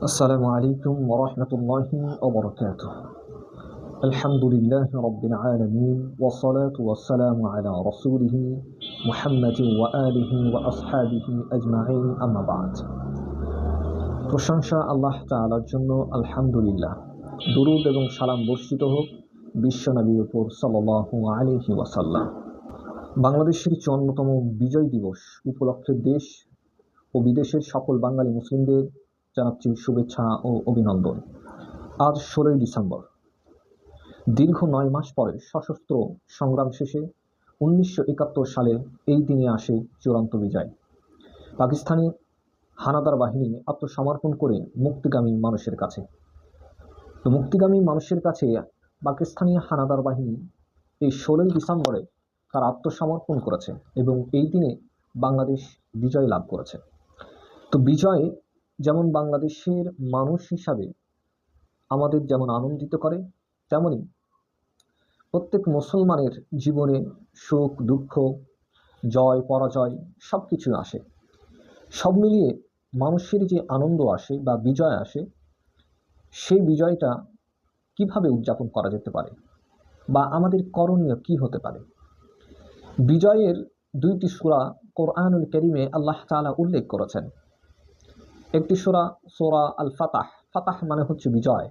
السلام عليكم ورحمة الله وبركاته الحمد لله رب العالمين والصلاة والسلام على رسوله محمد وآله وأصحابه أجمعين أما بعد প্রশংসা আল্লাহ তাআলার জন্য আলহামদুলিল্লাহ দুরুদ এবং সালাম বর্ষিত হোক বিশ্বনবীর উপর সাল্লাল্লাহু আলাইহি ওয়াসাল্লাম বাংলাদেশের চুয়ান্নতম বিজয় দিবস উপলক্ষে দেশ ও বিদেশের সকল বাঙালি মুসলিমদের জানাচ্ছি শুভেচ্ছা ও অভিনন্দন। আজ ষোলোই ডিসেম্বর। দীর্ঘ নয় মাস পরে সশস্ত্র সংগ্রাম শেষে উনিশশো একাত্তর সালে এই দিনে আসে চূড়ান্ত বিজয়। পাকিস্তানি হানাদার বাহিনী আত্মসমর্পণ করে মুক্তিগামী মানুষের কাছে। তো মুক্তিগামী মানুষের কাছে পাকিস্তানি হানাদার বাহিনী এই ষোলোই ডিসেম্বরে তার আত্মসমর্পণ করেছে এবং এই দিনে বাংলাদেশ বিজয় লাভ করেছে। তো বিজয় যেমন বাংলাদেশের মানুষ হিসাবে আমাদের যেমন আনন্দিত করে, তেমনি প্রত্যেক মুসলমানের জীবনে সুখ, দুঃখ, জয়, পরাজয় সব কিছু আসে। সব মিলিয়ে মানুষের যে আনন্দ আসে বা বিজয় আসে, সেই বিজয়টা কীভাবে উদযাপন করা যেতে পারে বা আমাদের করণীয় কি হতে পারে? বিজয়ের দুইটি সূরা কোরআনুল করিমে আল্লাহ তাআলা উল্লেখ করেছেন। একটি সূরা সূরা আল ফাতাহ ফাতাহ মানে হচ্ছে বিজয়।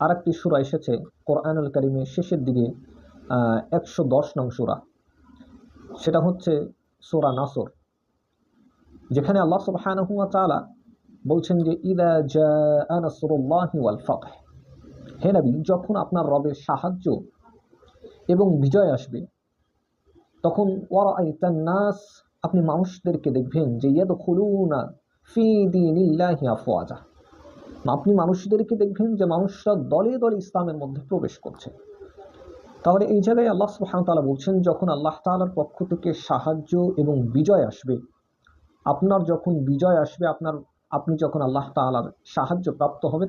আর একটি সূরা এসেছে কোরআনুল করিমে শেষের দিকে একশো দশ নং সূরা। সেটা হচ্ছে সূরা নাসর। যেখানে আল্লাহ সুবহানাহু ওয়া তাআলা বলছেন যে, ইদা জাআ নাসরুল্লাহি ওয়াল হে নবী, যখন আপনার রবের সাহায্য এবং বিজয় আসবে, তখন ওয়ারাআইতান নাস, আপনি মানুষদেরকে দেখবেন যে, ইয়াদখুলুনা ফি আপনি মানুষদেরকে দেখবেন যে মানুষরা দলে দলে ইসলামের মধ্যে প্রবেশ করছে। তাহলে এই জায়গায় আল্লাহ সুবহানাহু বলছেন, যখন আল্লাহ তাআলার পক্ষ থেকে সাহায্য এবং বিজয় আসবে, আপনার যখন বিজয় আসবে, আপনার, আপনি যখন আল্লাহ তাআলার সাহায্য প্রাপ্ত হবেন,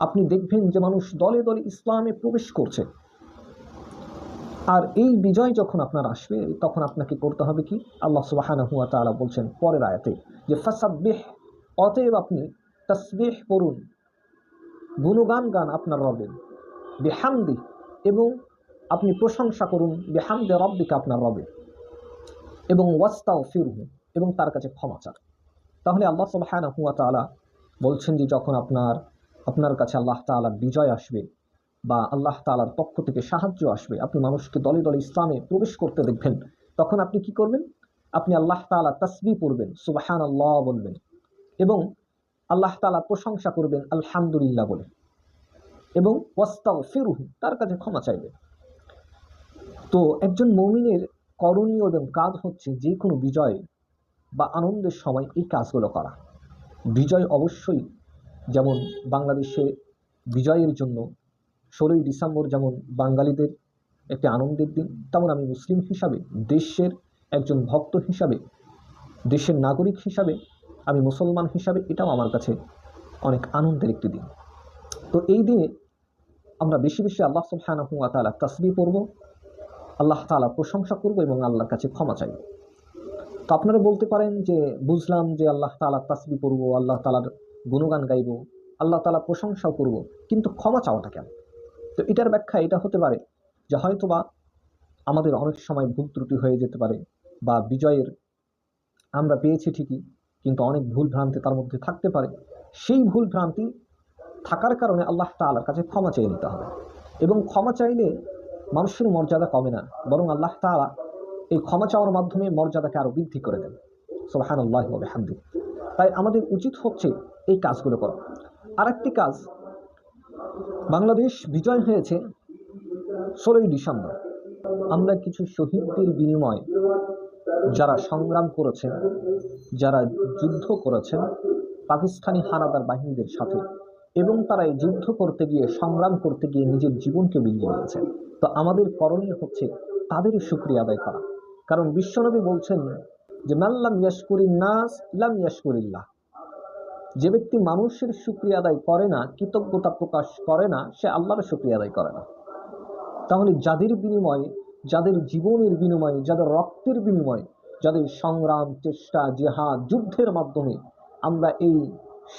আপনি দেখবেন যে মানুষ দলে দলে ইসলামে প্রবেশ করছে। আর এই বিজয় যখন আপনার আসবে, তখন আপনাকে করতে হবে কি? আল্লাহ সুবহানাহু ওয়া তাআলা বলছেন পরের আয়াতে যে, ফাসাব্বিহ অতএব আপনি তসবিহ পড়ুন, গুণগান গান আপনার রবের। বেহামদি, এবং আপনি প্রশংসা করুন, বেহামদে রব্বিকা আপনার রবের। এবং ওয়াস্তাও ফিরহু এবং তার কাছে ক্ষমা চান। তাহলে আল্লাহ সুবহানাহু হুয়া তালা বলছেন যে যখন আপনার আপনার কাছে আল্লাহ তাআলার বিজয় আসবে, বা আল্লাহ তাআলার পক্ষ থেকে সাহায্য আসবে, আপনি মানুষকে দলে দলে ইসলামে প্রবেশ করতে দেখবেন, তখন আপনি কি করবেন? আপনি আল্লাহ তাআলা তসবি পড়বেন সুবাহান আল্লাহ বলবেন। এবং আল্লাহ তাআলা প্রশংসা করবেন, আলহামদুলিল্লাহ বলে। এবং ওয়াস্তাও ফিরুহু তার কাছে ক্ষমা চাইবেন তো একজন মমিনের করণীয় এবং কাজ হচ্ছে যে কোনো বিজয় বা আনন্দের সময় এই কাজগুলো করা। বিজয় অবশ্যই যেমন বাংলাদেশে বিজয়ের জন্য ষোলোই ডিসেম্বর যেমন বাঙালিদের একটি আনন্দের দিন, তেমন আমি মুসলিম হিসাবে, দেশের একজন ভক্ত হিসাবে, দেশের নাগরিক হিসাবে আমি মুসলমান হিসাবে এটাও আমার কাছে অনেক আনন্দের একটি দিন। তো এই দিনে আমরা বেশি বেশি আল্লাহ সুবহানাহু ওয়া তাআলা তাসবিহ পড়ব, আল্লাহ তাআলা প্রশংসা করব এবং আল্লাহর কাছে ক্ষমা চাইব। তো আপনারা বলতে পারেন যে, বুঝলাম যে আল্লাহ তাআলা তাসবিহ পড়ব, আল্লাহ তালার গুণগান গাইব, আল্লাহ তালা প্রশংসাও করব, কিন্তু ক্ষমা চাওয়াটা কেন? তো এটার ব্যাখ্যা এটা হতে পারে যে হয়তো বা আমাদের অনেক সময় ভুল ত্রুটি হয়ে যেতে পারে বা বিজয়ের আমরা পেয়েছি ঠিকই কিন্তু অনেক ভুল ভ্রান্তি তার মধ্যে থাকতে পারে। সেই ভুল ভ্রান্তি থাকার কারণে আল্লাহ তাআলার কাছে ক্ষমা চেয়ে নিতে হবে। এবং ক্ষমা চাইলে মানুষের মর্যাদা কমে না। বরং আল্লাহ তাআলা এই ক্ষমা চাওয়ার মাধ্যমে মর্যাদাকে আরও বৃদ্ধি করে দেন। সোহান আল্লাহ হামদি তাই আমাদের উচিত হচ্ছে এই কাজগুলো করা। আরেকটি কাজ, বাংলাদেশ বিজয় হয়েছে ষোলোই ডিসেম্বর। আমরা কিছু শহীদদের বিনিময়ে যারা সংগ্রাম করেছেন, যারা যুদ্ধ করেছেন, পাকিস্তানি হানাদার বাহিনীদের সাথে। এবং তারা এই যুদ্ধ করতে গিয়ে, সংগ্রাম করতে গিয়ে নিজের জীবনকে বিলিয়ে দিয়েছেন। তো আমাদের করণীয় হচ্ছে তাদেরই সুক্রিয়া আদায় করা। কারণ বিশ্বনবী বলছেন যে মাল্লাম ইয়াসকুরিন নাস, লাম ইয়াসকুরিল্লাহ যে ব্যক্তি মানুষের সুক্রিয়া আদায় করে না, কৃতজ্ঞতা প্রকাশ করে না, সে আল্লাহর সুক্রিয়া আদায় করে না। তাহলে যাদের বিনিময়ে, যাদের জীবনের বিনিময়ে, যাদের রক্তের বিনিময়ে যাদের সংগ্রাম, চেষ্টা, জেহাদ, যুদ্ধের মাধ্যমে আমরা এই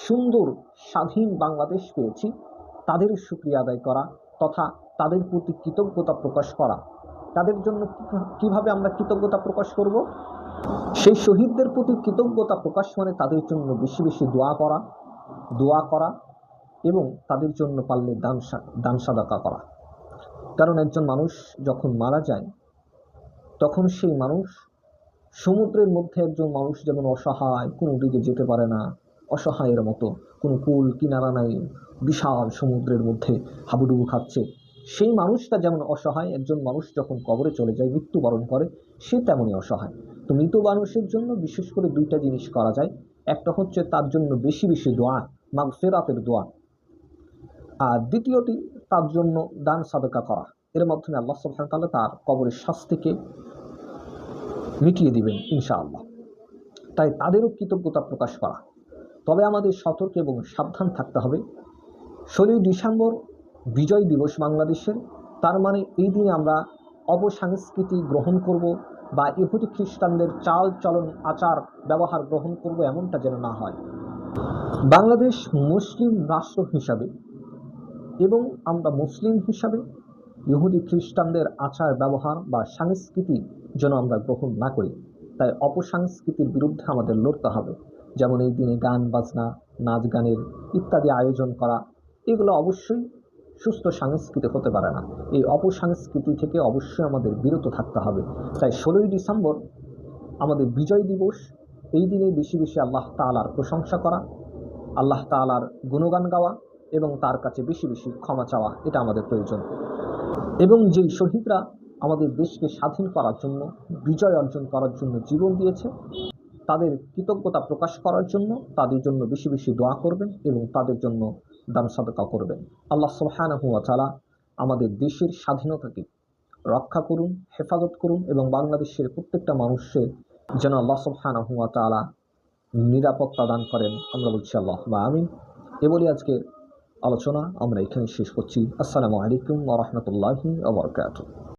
সুন্দর, স্বাধীন বাংলাদেশ পেয়েছি, তাদের সুক্রিয়া আদায় করা তথা তাদের প্রতি কৃতজ্ঞতা প্রকাশ করা। তাদের জন্য কীভাবে আমরা কৃতজ্ঞতা প্রকাশ করব? সেই শহীদদের প্রতি কৃতজ্ঞতা প্রকাশ মানে তাদের জন্য বেশি বেশি দোয়া করা দোয়া করা এবং তাদের জন্য পারলে দান দান সাদাকা করা। কারণ একজন মানুষ যখন মারা যায়, তখন সেই মানুষ সমুদ্রের মধ্যে একজন মানুষ যেমন অসহায়, কোনো দিকে যেতে পারে না, অসহায়ের মতো, কোনো কুল, কিনারা নাই, বিশাল সমুদ্রের মধ্যে হাবুডুবু খাচ্ছে। সেই মানুষটা যেমন অসহায়, একজন মানুষ যখন কবরে চলে যায়, মৃত্যুবরণ করে, সে তেমনই অসহায়। তো মৃত মানুষের জন্য বিশেষ করে দুইটা জিনিস করা যায়। একটা হচ্ছে তার জন্য বেশি বেশি দোয়া মাগ ফেরাতের দোয়া। আর দ্বিতীয়টি, তার জন্য দান, সাদকা করা। এর মাধ্যমে আল্লাহ সুবহানাহু ওয়া তাআলা তার কবরের শাস্তিকে মিটিয়ে দিবেন, ইনশাআল্লাহ। তাই তাদেরও কৃতজ্ঞতা প্রকাশ করা। তবে আমাদের সতর্ক এবং সাবধান থাকতে হবে। ষোলোই ডিসেম্বর, বিজয় দিবস বাংলাদেশের। তার মানে এই দিনে আমরা অপসংস্কৃতি গ্রহণ করব বা ইহুদি খ্রিস্টানদের চাল চলন আচার ব্যবহার গ্রহণ করব এমনটা যেন না হয়। বাংলাদেশ মুসলিম রাষ্ট্র হিসাবে এবং আমরা মুসলিম হিসাবে ইহুদি খ্রিস্টানদের আচার ব্যবহার বা সংস্কৃতি যেন আমরা গ্রহণ না করি। তাই অপসংস্কৃতির বিরুদ্ধে আমাদের লড়তে হবে। যেমন এই দিনে গান, বাজনা, নাচ গানের ইত্যাদি আয়োজন করা, এগুলো অবশ্যই সুস্থ সংস্কৃতি হতে পারে না। এই অপসংস্কৃতি থেকে অবশ্যই আমাদের বিরত থাকতে হবে। তাই ষোলোই ডিসেম্বর আমাদের বিজয় দিবস। এই দিনে বেশি বেশি আল্লাহ তাআলার প্রশংসা করা, আল্লাহ তাআলার গুণগান গাওয়া এবং তার কাছে বেশি বেশি ক্ষমা চাওয়া, এটা আমাদের প্রয়োজন। এবং যেই শহীদরা আমাদের দেশকে স্বাধীন করার জন্য, বিজয় অর্জন করার জন্য জীবন দিয়েছে। তাদের কৃতজ্ঞতা প্রকাশ করার জন্য তাদের জন্য বেশি বেশি দোয়া করবেন এবং তাদের জন্য দান সাদকা করবেন। আল্লাহ সুবহানাহু ওয়া তাআলা আমাদের দেশের স্বাধীনতাকে রক্ষা করুন, হেফাজত করুন এবং বাংলাদেশের প্রত্যেকটা মানুষের যেন আল্লাহ সুবহানাহু ওয়া তাআলা নিরাপত্তা দান করেন। আমরা বলছি আল্লাহ বা আমিন। এ বলি আজকের আলোচনা আমরা এখানে শেষ করছি। আসসালামু আলাইকুম ওয়া রাহমাতুল্লাহি ওয়া বারাকাতুহু।